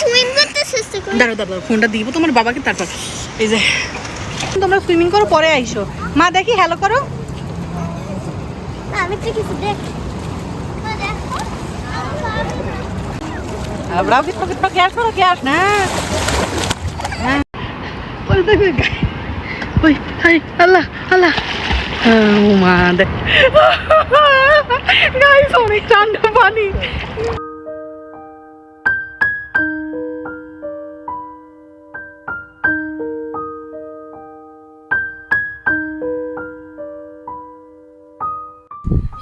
Swim করতে চেষ্টা করি। দাঁড়ো দাঁড়ো ফোনটা দিব তোমার বাবাকে তারপর। এই যে তোমরা সুইমিং করো পরে আইসো। মা দেখি হ্যালো করো। আমি তো কিছু দেখ মা, দেখো ব্রাউ কি তোকে তোকে গ্যাস করো গ্যাস না। ওই দেখো ওই হাই আল্লাহ আল্লাহ। ও মা দেখ। গাইস অনেক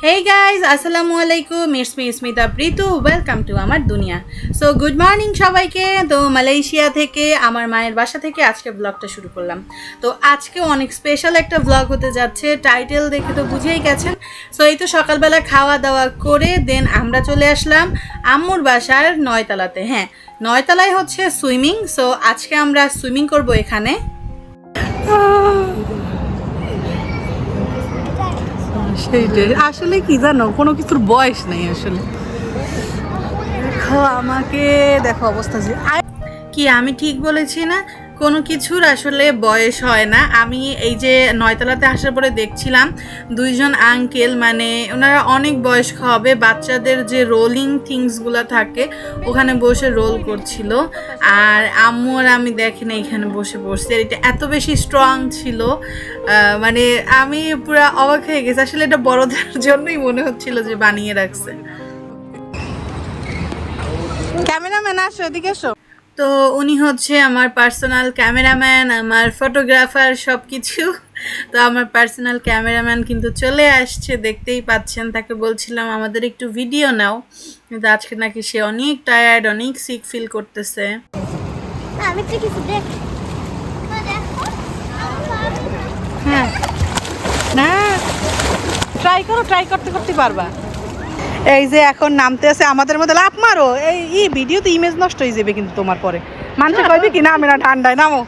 হেই গাইজ আসসালামু আলাইকুম it's me Smita Pritu welcome to আমার দুনিয়া সো গুড মর্নিং সবাইকে। তো, মালয়েশিয়া থেকে, আমার মায়ের বাসা থেকে আজকে ব্লগটা শুরু করলাম। তো, আজকে অনেক স্পেশাল একটা ব্লগ হতে যাচ্ছে। টাইটেল দেখে তো বুঝেই গেছেন। সো এই তো সকালবেলা খাওয়া দাওয়া করে দেন আমরা চলে আসলাম আম্মুর বাসার নয়তলাতে। হ্যাঁ নয়তলায় হচ্ছে সুইমিং। সো আজকে আমরা সুইমিং করব এখানে। সেইটাই আসলে কি জানো, কোনো কিছুর বয়স নেই আসলে। দেখো আমাকে, দেখো অবস্থা যে কি আমি ঠিক বলেছি না? কোনো কিছুর আসলে বয়স হয় না। আমি এই যে নয়তলাতে আসার পরে দেখছিলাম দুইজন আঙ্কেল মানে ওনারা অনেক বয়স্ক হবে, বাচ্চাদের যে রোলিং থিংসগুলো থাকে, ওখানে বসে রোল করছিল। আর আম্মু আর আমি দেখি না এখানে বসে বসছি আর এটা এত বেশি স্ট্রং ছিল মানে আমি পুরো অবাক হয়ে গেছি। আসলে এটা বড়দের জন্যই মনে হচ্ছিল যে বানিয়ে রাখছে। ক্যামেরাম্যান আসো, এদিকে এসো। তো উনি হচ্ছে আমার পার্সোনাল ক্যামেরাম্যান আমার ফটোগ্রাফার সব কিছু তো আমার পার্সোনাল ক্যামেরাম্যান কিন্তু চলে আসছে দেখতেই পাচ্ছেন তাকে বলছিলাম আমাদের একটু ভিডিও নাও। কিন্তু আজকে নাকি সে অনেক টায়ার্ড অনেক সিক ফিল করতেছে। না, আমি তো কিছু দেখ। হ্যাঁ। না ট্রাই করো ট্রাই করতে করতে পারবা। এই যে এখন নামতে আছে আমাদের মধ্যে লাভ মারো। এই ই ভিডিওতে ইমেজ নষ্ট হয়ে যাবে কিন্তু তোমার পরে। মানুষ কইবে কি? নামে না ঠান্ডায় নামো।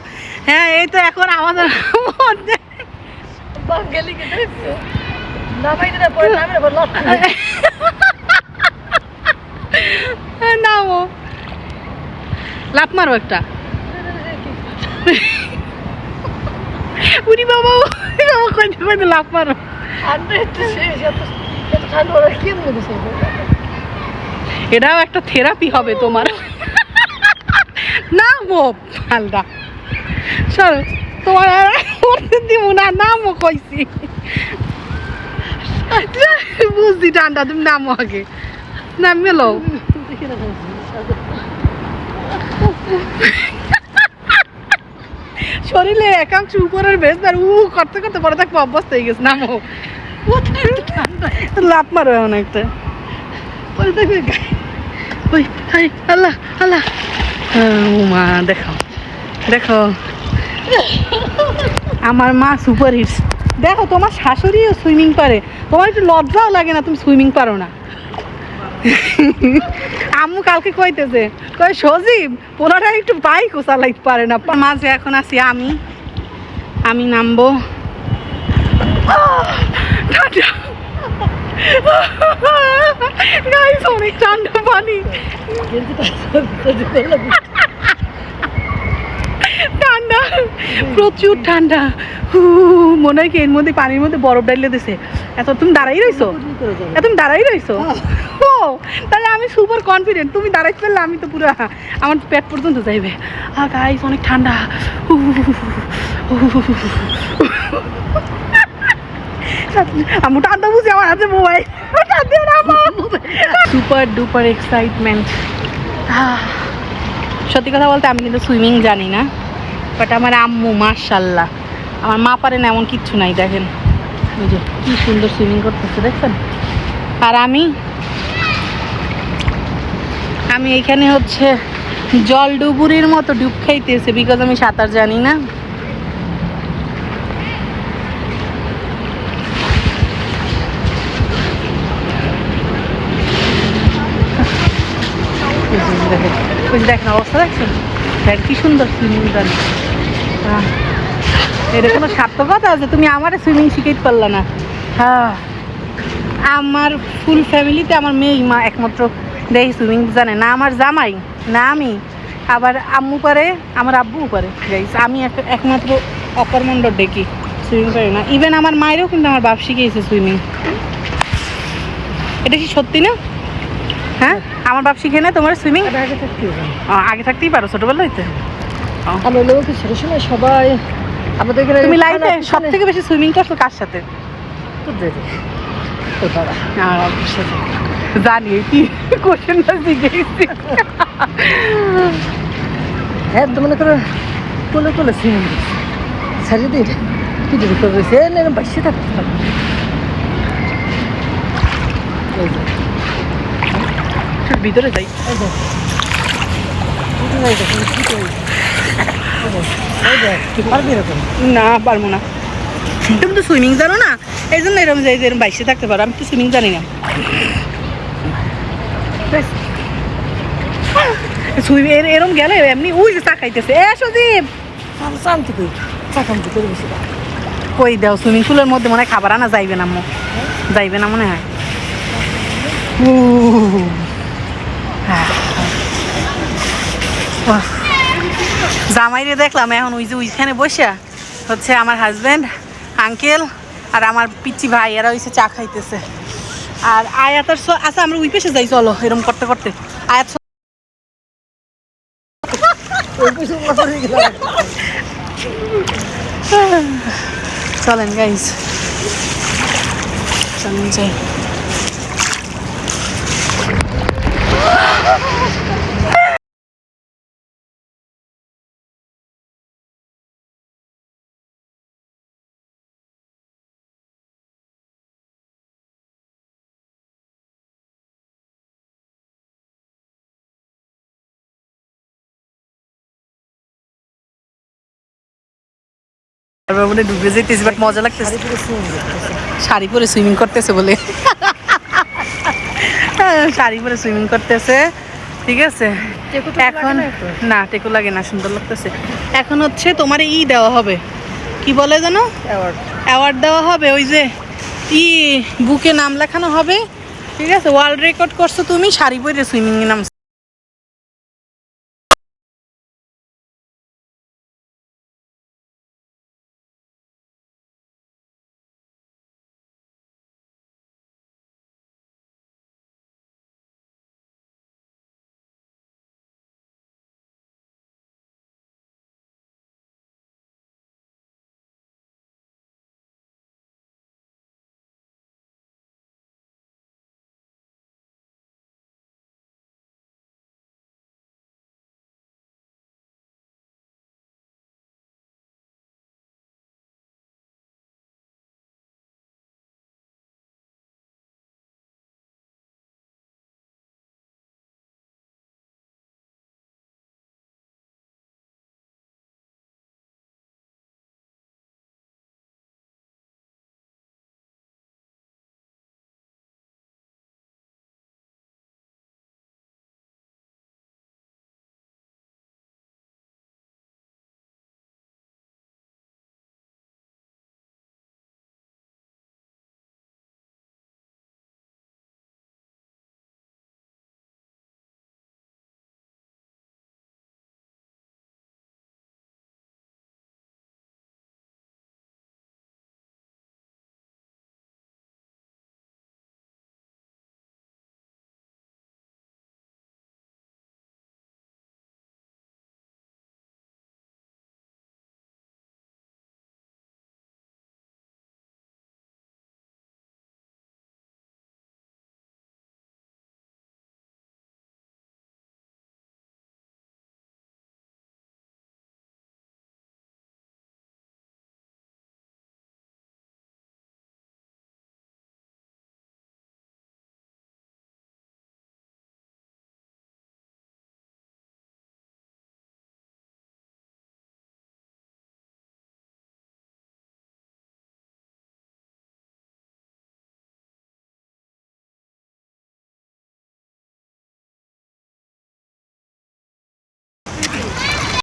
হ্যাঁ এই তো এখন আমাদের মধ্যে। হ্যাঁ, নামো। লাভ মারো একটা। উনি বাবা উনি বাবা এটাও একটা থেরাপি হবে তোমার। নামো হালদা চল, তোমার আর করতে দিব না, নামো কইছি। বুঝছি ঠান্ডা তুমি নামো আগে। নাম মেলো। শরীরে একাংশ উপরের বেশ আর উ করতে করতে পরে থাকব অভ্যস্ত হয়ে গেছে, নামো। লাভ মারো এমন একটা। পরে দেখবে ওই হাই আল্লাহ আল্লাহ। মা দেখো দেখো। আমার মা সুপার হিটস। দেখো তোমার শাশুড়িও সুইমিং পারে। তোমার একটু লজ্জাও লাগে না তুমি সুইমিং পারো না। আম্মু কালকে কইতেছে কই সজীব পোলাটা একটু বাইকও চালাইতে পারে না। মাঝে এখন আছি আমি আমি নামবো। ঠান্ডা গাইস অনেক ঠান্ডা পানি ঠান্ডা প্রচুর ঠান্ডা হু, মনে হয় কি এর মধ্যে পানির মধ্যে বরফ ডাইলে দিছে এত তুমি দাঁড়াই রইছো তুমি দাঁড়াই রইছো ও তাহলে আমি সুপার কনফিডেন্ট তুমি দাঁড়াইতে পারলে আমি তো পুরো আমার পেট পর্যন্ত যাইবে আ গাইস অনেক ঠান্ডা হু, হু, হু, হু। আমার সুপার ডুপার সত্যি কথা বলতে আমি কিন্তু সুইমিং জানি না বাট আমার আম্মু মার্শাল্লাহ আমার মা পারে না এমন কিচ্ছু নাই, দেখেন। ওই যে, কি সুন্দর সুইমিং করতেছে, দেখছেন? আর আমি আমি এখানে হচ্ছে জল ডুবুরির মতো ডুব খাইতেছে বিকজ আমি সাঁতার জানি না। ওই দেখেন অবস্থা, দেখছেন? দেখেন, কি সুন্দর সুইমিং জানি এটা কোনো সার্থকতা আছে? তুমি আমারে সুইমিং শিখাইতে পারলে না। হ্যাঁ আমার ফুল ফ্যামিলিতে আমার মেয়ে, মা একমাত্র। দেখি সুইমিং জানে। না আমার জামাই, না আমি। আবার আম্মু পারে, আমার আব্বু পারে। গাইস আমি এক- একমাত্র অকর্মণ্ড ডেকি সুইমিং পারি না। ইভেন আমার মায়েরও কিন্তু আমার বাপ শিখিয়েছে সুইমিং এটা কি সত্যি না? হ্যাঁ? আমার বাপ শিখে না তোমার সুইমিং আগে থাকতেই পারো। ছোটবেলা হইতে আমরা লোক ছোট সময় সবাই আমাদের এখানে তুমি লাইফে সব থেকে বেশি সুইমিং করছ কার সাথে? জানি কি কোশ্চেনটা শিখেছি হ্যাঁ তো মনে করো কোলে কোলে সিনেম সারি দিন কি দিদি করেছে না বাইশে থাকতে পারব ভিতরে যাই? না পারব না। তুমি তো সুইমিং জানো না? এই জন্য এরকম যাই এরকম বাইশে থাকতে পারো আমি তো সুইমিং জানি না। বেশ, সুইমিং এরকম গেলে এমনি উই যে তাকাইতেছে এ সজীব! শান্তি করি চাকামচি করে বসে কই দাও সুইমিং পুলের মধ্যে মনে হয় খাবার আনা যাইবে না যাইবে না মনে হয়। উহ। হ্যাঁ। জামাইরে দেখলাম এখন ওই যে ওইখানে বসে হচ্ছে আমার হাজবেন্ড আঙ্কেল আর আমার পিচ্ছি ভাই, এরা হইছে চা খাইতেছে আর আয়াতার আচ্ছা আমরা ওই পেশে যাই, চলো এরকম করতে করতে আয়াত। চলেন গাইজ চলেন, যাই মনে ডুবে যেতেছি বাট মজা লাগতেছে। শাড়ি পরে সুইমিং করতেছে। বলে। হ্যাঁ, শাড়ি পরে সুইমিং করতেছে ঠিক আছে। এখন না? টেকু লাগে না সুন্দর লাগতেছে। এখন হচ্ছে তোমার ই দেওয়া হবে। কি বলে জানো Award. অ্যাওয়ার্ড দেওয়া হবে ওই যে ই বুকে নাম লেখানো হবে। ঠিক আছে ওয়ার্ল্ড রেকর্ড করছ তুমি শাড়ি পরে সুইমিং এ নামছো।